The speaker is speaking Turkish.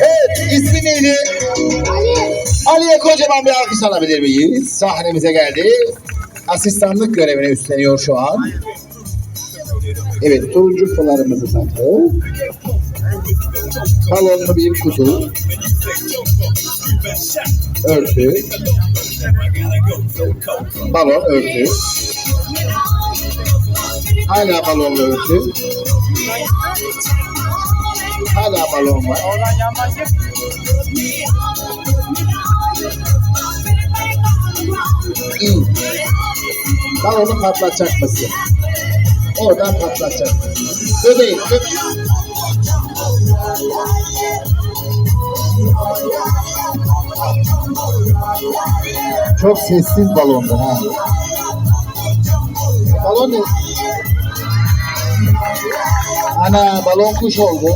Evet ismi neydi? Ali. Ali'ye kocaman bir alkış alabilir miyiz? Sahnemize geldi. Asistanlık görevine üstleniyor şu an. Evet turuncu pınarımızı taktı. Balonlu bir kutu. Örtü. Balon örtü. Hala balonlu örtü. Hala balon var. Oradan yandan. Balonu patlatacak mısın? Oradan patlatacak. Bebeğim. Be Çok sessiz balondu ha. Balon ne? Ana balon kuş oldu.